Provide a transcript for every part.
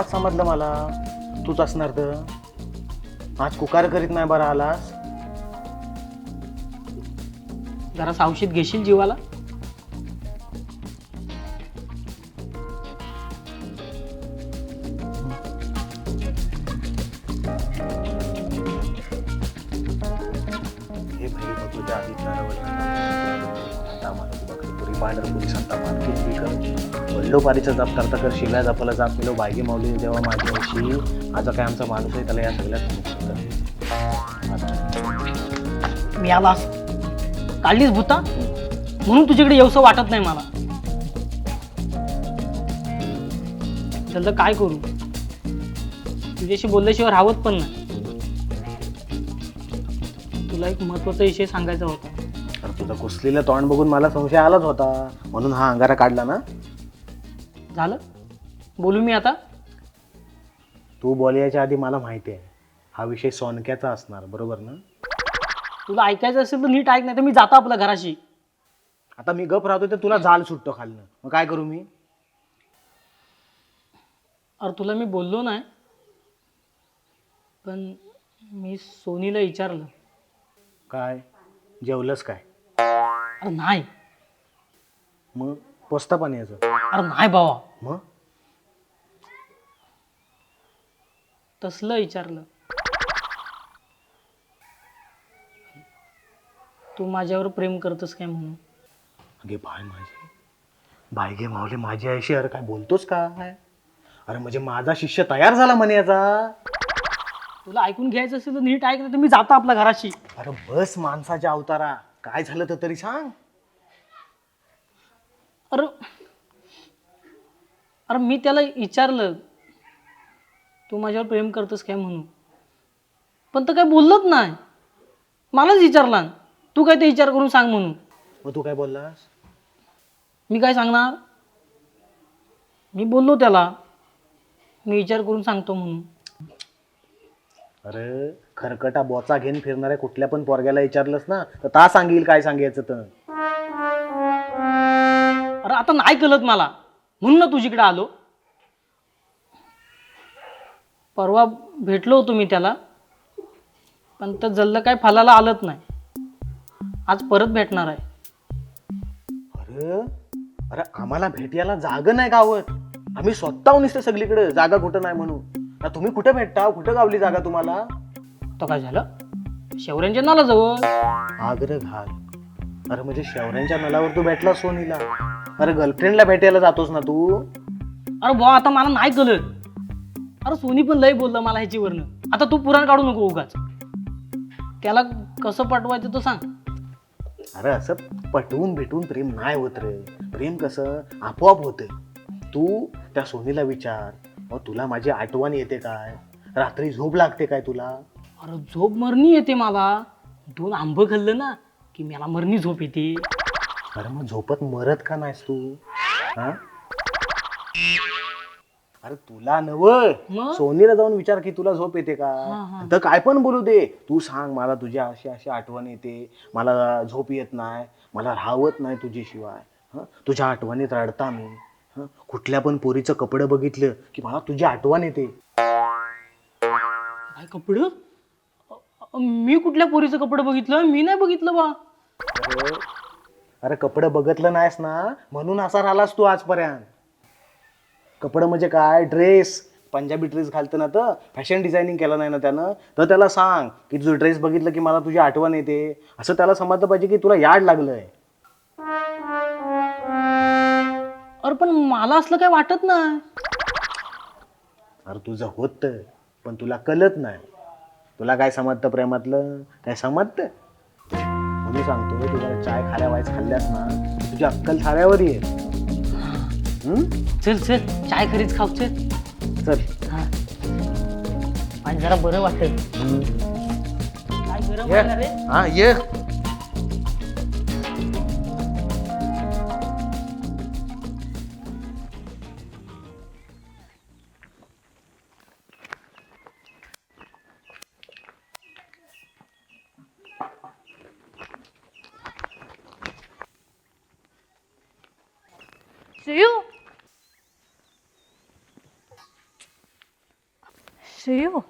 तेव्हाच समजलं मला? तूच असणार तर. आज कुकार करीत नाही बरं आलास. जरा सावशीत घेशील जीवाला? कर वल्लोपारीचा जाप करता कर शिव्या जापाला जाप मिलो बायगे माऊली जेव्हा माझी अशी आता काय आमचा माणूस आहे त्याला या सगळ्यात. मी आलास काढलीच भूता? म्हणून तुझ्याकडे येऊसं वाटत नाही मला. त्याचं काय करू? तुझ्याशी बोलल्याशिवाय राहत पण नाही. तुला एक महत्त्वाचा विषय सांगायचा होता. अरे तुझं कुसलेलं तोंड बघून मला संशय आलाच होता. म्हणून हा अंगारा काढला ना? झालं? बोलू मी आता? तू बोलायच्या आधी मला माहिती आहे. हा विषय सोनक्याचा असणार बरोबर ना? तुला ऐकायचं असेल तर नीट ऐक नाही तर मी जातो आपल्या घराशी. आता मी गप राहतो तर तुला जाल सुटतो खालनं. मग काय करू मी? अरे तुला मी बोललो नाही पण मी सोनीला विचारलं. काय? जेवलंस काय? अरे नाही. मग? पोचता पण याचं अरे नाही बाबा मग? तसलं विचारलं. तू माझ्यावर प्रेम करतस काय म्हणून? अगे बाय माझी. बायगे मावले माझी आयशी अरे काय बोलतोस काय? अरे म्हणजे माझा शिष्य तयार झाला म्हणे याचा. तुला ऐकून घ्यायचं असेल तर नीट ऐक नाही तर मी जातो आपल्या घराशी. अरे बस माणसाच्या अवतारा. काय झालं तर तरी सांग. अरे अरे मी त्याला विचारलं तू माझ्यावर प्रेम करतस काय म्हणून? पण तर काय बोललंच नाही. मलाच विचारला तू काय ते विचार करून सांग म्हणून? मग तू काय बोललास? मी काय सांगणार? मी बोललो त्याला मी विचार करून सांगतो म्हणून. अरे खरकटा बोचा घेऊन फिरणाऱ्या कुठल्या पण पोरग्याला विचारलंस ना तर ता सांगेल काय सांगायचं तर. अरे आता नाही कळत मला. म्हणून ना तुझीकडे आलो. परवा भेटलो होतो मी त्याला. पण तर जल्लं काय फलाला आलंच नाही. आज परत भेटणार आहे. अरे अरे आम्हाला भेटायला जागा नाही गावत. आम्ही स्वतःहून असते सगळीकडे. जागा कुठं नाही म्हणून. ना तुम्ही कुठं भेटता? कुठं गावली जागा तुम्हाला? तो काय झालं? शेवऱ्यांच्या नाला जवळ आग्रह घाल. अरे म्हणजे शेवऱ्यांच्या नलावर तू भेटला सोनीला. अरे गर्लफ्रेंडला भेटायला जातोस ना तू? अरे बुवा आता मला नाही कळत. अरे सोनी पण लय बोललं मला ह्याच्यावरनं. आता तू पुराण काढू नको उगाच. त्याला कसं पटवायचं तो सांग. अरे असं पटवून भेटून प्रेम नाही होत रे. प्रेम कसं? आपोआप होते तू त्या सोनीला विचार. अहो तुला माझी आठवण येते काय? रात्री झोप लागते काय तुला? अरे झोप मरणी येते मला. दोन आंब खाल्लं ना की मला मरणी झोप येते. अरे मग झोपत मरत का नाहीस तू? हा? अरे तुला नव मग? सोनीला जाऊन विचार की तुला झोप येते का? तर काय पण बोलू दे. तू सांग मला तुझ्या अशी अशी आठवण येते. मला झोप येत नाही. मला राहवत नाही तुझ्याशिवाय. हं? तुझ्या आठवणीत रडता मी. हं? कुठल्या पण पोरीचं कपडं बघितलं की मला तुझी आठवण येते. काय कपडं? अ- अ- मी कुठल्या पोरीचं कपडं बघितलं? मी नाही बघितलं बा. अरे अरे कपडं बघितलं नाहीस ना? म्हणून असा राहिलास तू आजपर्यंत. कपडं म्हणजे काय? ड्रेस. पंजाबी ड्रेस घालतं ना तर फॅशन डिझायनिंग केलं नाही ना त्यानं? तर त्याला सांग की तुझं ड्रेस बघितलं की मला तुझी आठवण येते. असं त्याला समजलं पाहिजे की तुला याड लागलंय. अरे पण मला असलं काय वाटत नाही. अरे तुझं होतं पण तुला कळत नाही. तुला काय समजतं प्रेमातलं? काय समजतं? म्हणून सांगतो तुला चाय खाऱ्या वायच खाल्ल्यास ना तुझी अक्कल थाऱ्यावर हम्म? चल चल चाय खरीच खाऊ चल. चल. हा. आणि जरा बरं वाटेल. हम्म. काय गरम ये. व्हायला रे? हा ये. सुयू श्रेयू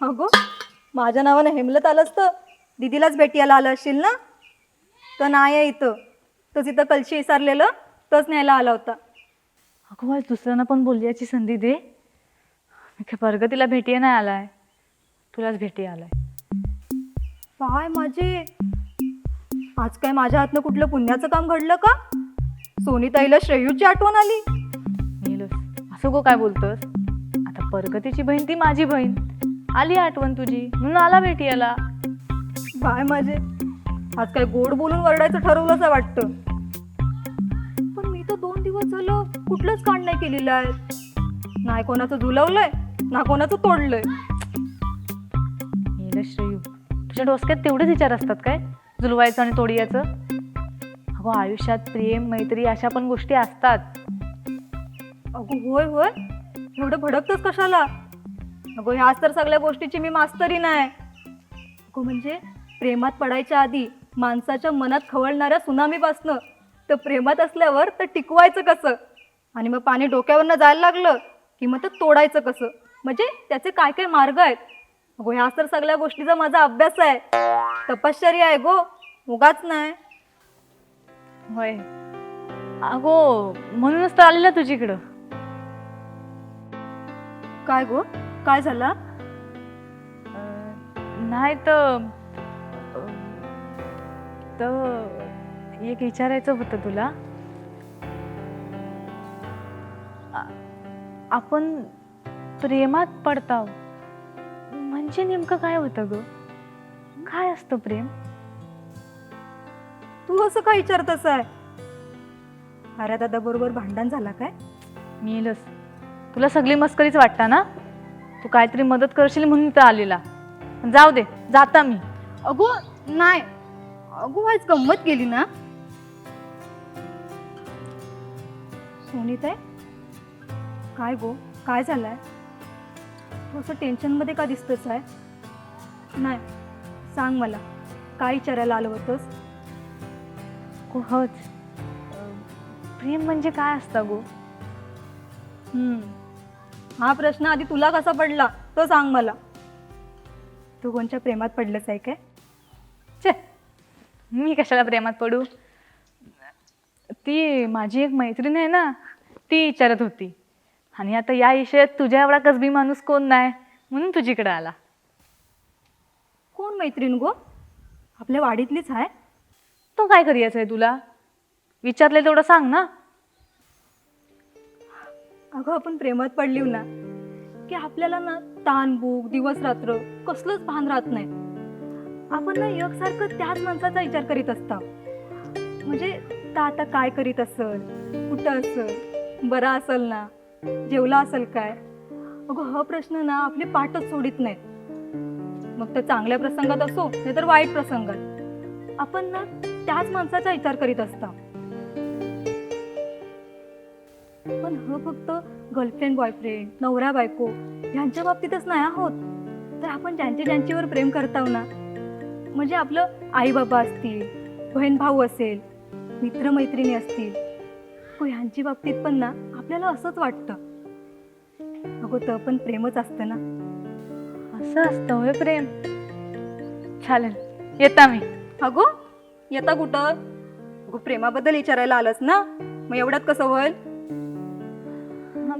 अगो माझ्या नावानं हेमलत आलं असतं. दिदीलाच भेटीला आलं असशील ना? तर नाही आहे इथं. तच इथं कलशी विसरलेलं तच न्यायला आला होता. अगं मला दुसऱ्यांना पण बोलण्याची संधी दे. मी प्रगतीला भेटी नाही आलाय. तुलाच भेटी आलाय. काय माझे? आज काय माझ्या हातनं कुठलं पुण्याचं काम घडलं का? सोनीताईला श्रेयूची आठवण आली. नीलस असं गो काय बोलतोस? आता प्रगतीची बहीण ती माझी बहीण. आली आठवण तुझी म्हणून आला भेटी आला काय माझे. आज काय गोड बोलून वरडायचं ठरवलंच वाटतं. पण मी तर दोन दिवस झालं कुठलंच कांड नाही केलेलं आहे. नाही कोणाचं झुलवलंय ना कोणाचं तोडलंय. नीलस श्रेयू तुझ्या डोसक्यात तेवढेच विचार असतात काय? जुलवायचं आणि तोडियाचं? अगो आयुष्यात प्रेम मैत्री अशा पण गोष्टी असतात. अगो होय होय. एवढं भडकतच कशाला? अगो ह्याच तर सगळ्या गोष्टीची मी मास्तरी नाही. अगो म्हणजे प्रेमात पडायच्या आधी माणसाच्या मनात खवळणाऱ्या सुनामीपासनं तर प्रेमात असल्यावर तर टिकवायचं कसं? आणि मग पाणी डोक्यावरनं जायला लागलं की मग ते तोडायचं कसं? म्हणजे त्याचे काय काय मार्ग आहेत? अगो ह्याच तर सगळ्या गोष्टीचा माझा अभ्यास आहे. तपश्चर्या आहे गो. उगाच नाही. होय. अगो म्हणूनच तर आलेला तुझीकडं. काय गो? काय झाला? नाही तर एक विचारायचं होतं तुला. आ- आपण प्रेमात पडताव. म्हणजे नेमकं काय होतं ग? काय असतं प्रेम? तू असं काय विचारतस आहे? अरे दादा बरोबर भांडण झाला काय? मिळेलच तुला सगळी मस्करीच वाटता ना? तू काहीतरी मदत करशील म्हणून तर आलेला. पण जाऊ दे जाता मी. अगो नाही. अगो आज गंमत गेली ना? सोनीताई? काय गो? काय झालंय? तू असं टेन्शनमध्ये का दिसतस आहे? नाही. सांग मला. काय विचारायला आलं होतंस? कुहच प्रेम म्हणजे काय असतं गो? हम्म. हा प्रश्न आधी तुला कसा पडला तो सांग मला. तू कोणच्या प्रेमात पडलंस आहे काय छे मी कशाला प्रेमात पडू? ती माझी एक मैत्रीण आहे ना ती विचारत होती. आणि आता या विषयात तुझ्या एवढा कसबी माणूस कोण नाही म्हणून तुझीकडे आला. कोण मैत्रीण गो? आपल्या वाडीतलीच आहे तो काय करायचं आहे तुला? विचारले तेवढं सांग ना. अगं आपण प्रेमात पडलीव ना की आपल्याला ना ताण भूक दिवस रात्र कसलंच भान राहत नाही. आपण ना एकसारखं त्याच माणसाचा विचार करीत असता. म्हणजे ता आता काय करीत असल कुठं असल बरा असल ना जेवला असेल काय? अगं हा प्रश्न ना आपली पाठच सोडित नाही मग तर चांगल्या प्रसंगात असो नाही तर वाईट प्रसंगात. आपण ना त्याच माणसाचा विचार करीत असता. पण ह फक्त गर्लफ्रेंड बॉयफ्रेंड नवरा बायको ह्यांच्या बाबतीतच नाही आहोत तर आपण ज्यांचे ज्यांच्यावर प्रेम करताव ना म्हणजे आपलं आई बाबा असतील बहीण भाऊ असेल मित्रमैत्रिणी असतील हो ह्यांची बाबतीत पण ना आपल्याला असंच वाटतं. अगो तर पण प्रेमच असतं ना. असं असतं होय प्रेम. चालेल येता मी. अगो येता कुठं? अगो प्रेमाबद्दल विचारायला आलंस ना? मग एवढ्यात कसं होईल?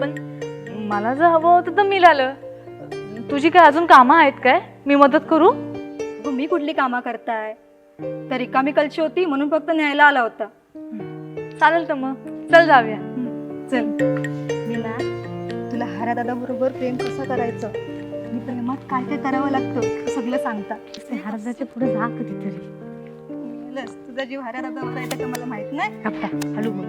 पण मला जर हवं होतं तर मिळालं. तुझी काय अजून कामं आहेत काय? मी मदत करू? अगो मी कुठली कामं करताय? तर रिकामी कलशी होती म्हणून फक्त न्यायला आला होता. चालेल तर मग. चल जाऊया. चल. मी ना तुला हरा दादा बरोबर प्रेम कसं करायचं? आणि प्रेमात काय काय करावं लागतं ते सगळं सांगता. हरदाच्या पुढे जा कधीतरी. तुझा जीव हऱ्या दादावर आहे का मला माहीत नाही. बोल.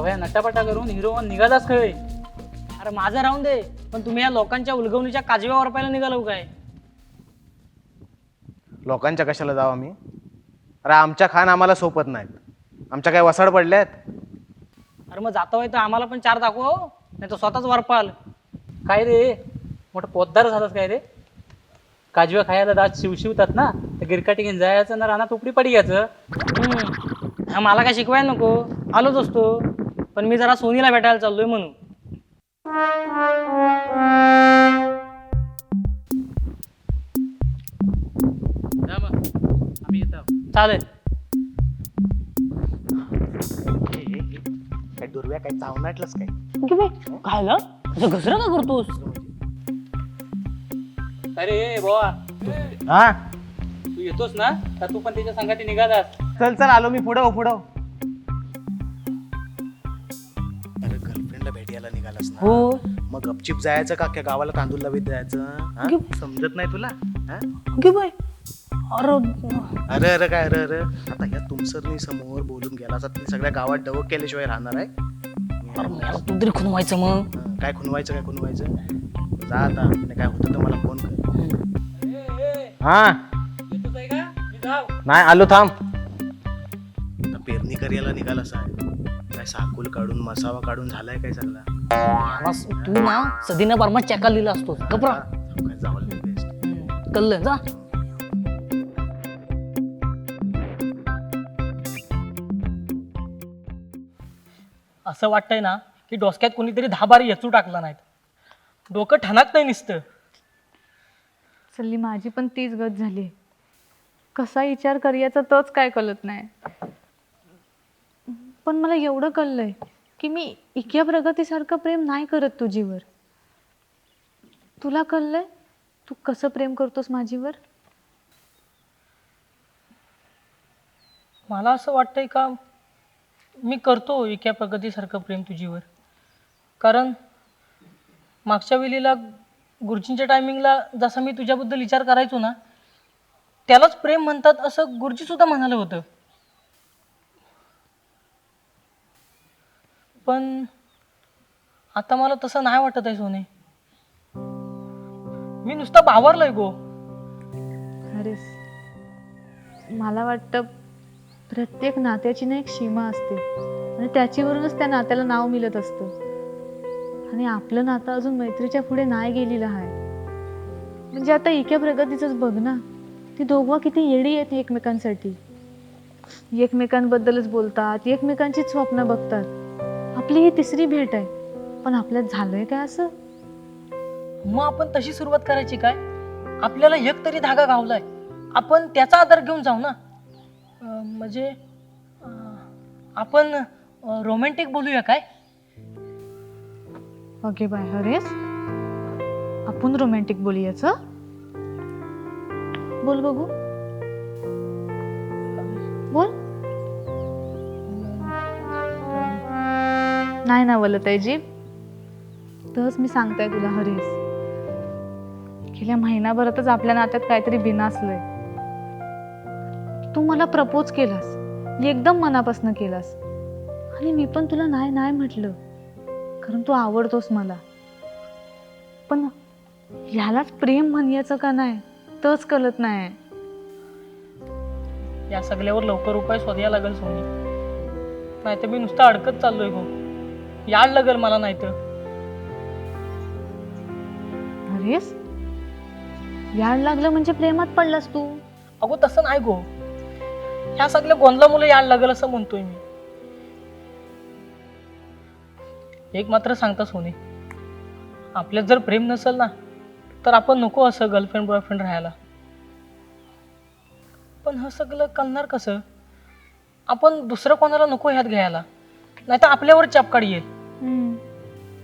भया नटापटा करून हिरो निघालाच खय अरे माझं राहून दे पण तुम्ही या लोकांच्या उलगवणीच्या काजव्यावर पहिला निघालो काय लोकांच्या कशाला जाऊ आम्ही? अरे आमच्या खान आम्हाला सोपत नाहीत. आमच्या काय वसाड पडल्यात? अरे मग जाता होय तर आम्हाला पण चार दाखव हो. नाही तर स्वतःच वरपाल काय रे? मोठं पोद्दार झालास काय रे? काजव्या खायला दात शिवशिवतात ना? तर गिरकाटी घेऊन जायचं ना रानात उपडी पडी घ्यायचं. हम्म. हा, मला काय शिकवायला नको. आलोच असतो. पण मी जरा सोनीला भेटायला चाललोय म्हणून. चालेल. काय दुर्व्या काय चावनाटलंच काय? काय असं घसरं का करतोस? अरे बोवा हा? तू येतोस ना? तर तू पण त्याच्या संगाती निघालास चल चल आलो मी पुढं पुढं. अरे गर्लफ्रेंडला भेटायला निघालास ना? हो. मग गपचिप जायचं का? अख्ख्या गावाला तांदूळ लावीत जायचं? हा? समजत नाही तुला? हा? बाई. अरे अरे अरे काय अरे अरे. आता या तुमसरनी समोर बोलून गेला असता ते सगळ्या गावात डवक केल्याशिवाय राहणार आहे? तू तरी खुनवायचं मग. हा, काय खुनवायचं काय खुनवायचं जा आता आणि काय होतं तर मला फोन कर. हा? नाही आलो थांब. आता पेरणी करायला निघाला आहे काय साकूल काढून मसावा काढून झालाय काय सगळा? तू ना सदीना बारमा चॅका लिहिला असतो कपरा काय जावं बेस्ट कळलं जा. असं वाटतंय ना की डोसक्यात कोणीतरी दहा बार यचू टाकला नाहीत. डोकं ठणक नाही नुसतं. चल्ली माझी पण तीच गत झाली. कसा विचार करायचा तोच काय कळत नाही. पण मला एवढं कळलंय की मी इक्या प्रगतीसारखं प्रेम नाही करत तुझीवर. तुला कळलंय? तू कसं प्रेम करतोस माझीवर? मला असं वाटतंय का मी करतो एका प्रगतीसारखं प्रेम तुझीवर. कारण मागच्या वेळेला गुरुजींच्या टायमिंगला जसा मी तुझ्याबद्दल विचार करायचो ना त्यालाच प्रेम म्हणतात असं गुरुजीसुद्धा म्हणालं होतं. पण आता मला तसं नाही वाटत आहे सोने. मी नुसता बावरलोय गो. खरेच. मला वाटतं प्रत्येक नात्याची ना एक सीमा असते. आणि त्याच्यावरूनच त्या नात्याला नाव मिळत असतं. आणि आपलं नातं अजून मैत्रीच्या पुढे नाही गेलेलं आहे. म्हणजे आता इक्या प्रगतीचंच बघ ना ती दोघं किती येडी आहेत एकमेकांसाठी. एकमेकांबद्दलच बोलतात एकमेकांचीच स्वप्न बघतात. आपली ही तिसरी भेट आहे. पण आपल्यात झालंय काय असं? मग आपण तशी सुरुवात करायची काय? आपल्याला एक तरी धागा गावलाय. आपण त्याचा आधार घेऊन जाऊ ना. म्हणजे आपण रोमॅन्टिक बोलूया काय? ओके बाय हरेस आपण रोमॅन्टिक बोलूयाच बोल बघू. बोल. नाही ना बोलत आहे जी तस मी सांगताय तुला हरीस. गेल्या महिनाभरातच आपल्या नात्यात काहीतरी बिनासलंय तू मला प्रपोज केलास. एकदम मनापासून केलास. आणि मी पण तुला नाही नाही म्हटलं. कारण तू आवडतोस मला. पण ह्यालाच प्रेम म्हणायचं का नाही? तच कळत नाही. या सगळ्यावर लवकर उपाय शोधायला लागेल सोनी. नाही तर मी नुसतं अडकत चाललोय गो याड लागेल मला नाही तर अरेस याड लागलं म्हणजे प्रेमात पडलास तू. अगो तसं नाही गो. ह्या सगळ्या गोंधळामुळे यायला लागेल असं म्हणतोय मी. एक मात्र सांगता सोनी आपल्यात जर प्रेम नसेल ना तर आपण नको असं गर्लफ्रेंड बॉयफ्रेंड राहायला. पण हे सगळं कळणार कसं? आपण दुसरं कोणाला नको ह्यात घ्यायला. नाही तर आपल्यावर चापकाड येईल.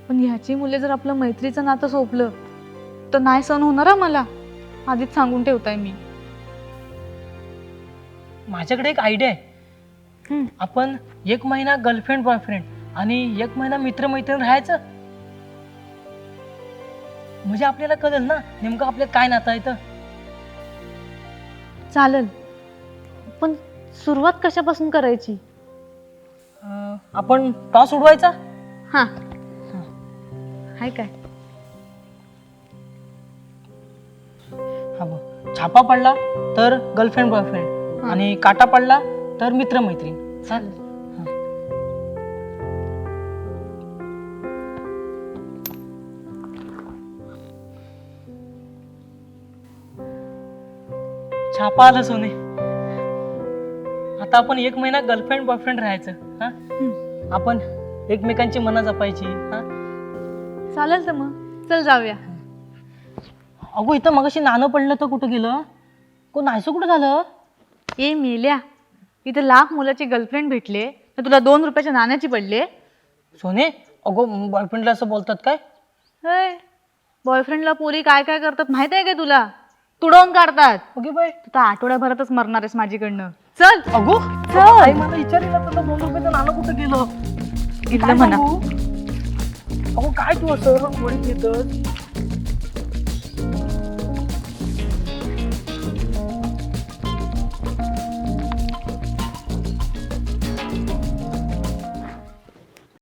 पण ह्याची मुले जर आपलं मैत्रीचं नातं सोपलं तर नाही सण होणार मला. आधीच सांगून ठेवताय मी. माझ्याकडे एक आयडिया आहे. हम्म. आपण एक महिना गर्लफ्रेंड बॉयफ्रेंड आणि एक महिना मित्रमैत्रीण राहायचं? म्हणजे आपल्याला कळेल ना नेमकं आपल्यात काय नातं आहे तर चालेल. पण सुरुवात कशापासून करायची? अं, आपण टॉस उडवायचा? हां. हाय काय? हा बघ. छापा पडला तर गर्लफ्रेंड बॉयफ्रेंड. आणि काटा पडला तर मित्रमैत्रीण. चालेल. छापा आलं सोने. आता आपण एक महिना गर्लफ्रेंड बॉयफ्रेंड राहायचं हा. आपण एकमेकांची मना जपायची हा? चालेल तर मग. चल जाऊया. अगो इथं मगाशी नाणं पडलं तर कुठं गेलं? कोण नाहीसं कुठं झालं? ए मेल्या इथं लाख मुलाची गर्लफ्रेंड भेटले तर तुला दोन रुपयाच्या नाण्याची पडले. सोने अगो बॉयफ्रेंडला असं बोलतात काय? होय बॉयफ्रेंडला पोरी काय काय करतात माहीत आहे काय तुला? तुडवून काढतात. ओके बाय तू तर आठवड्याभरातच मरणार आहेस माझीकडनं चल. अगो चल. मला विचारलं तर दोन रुपयाचं नाणं कुठं गेलं? इथलं म्हणा. अगो काय तू असं येतं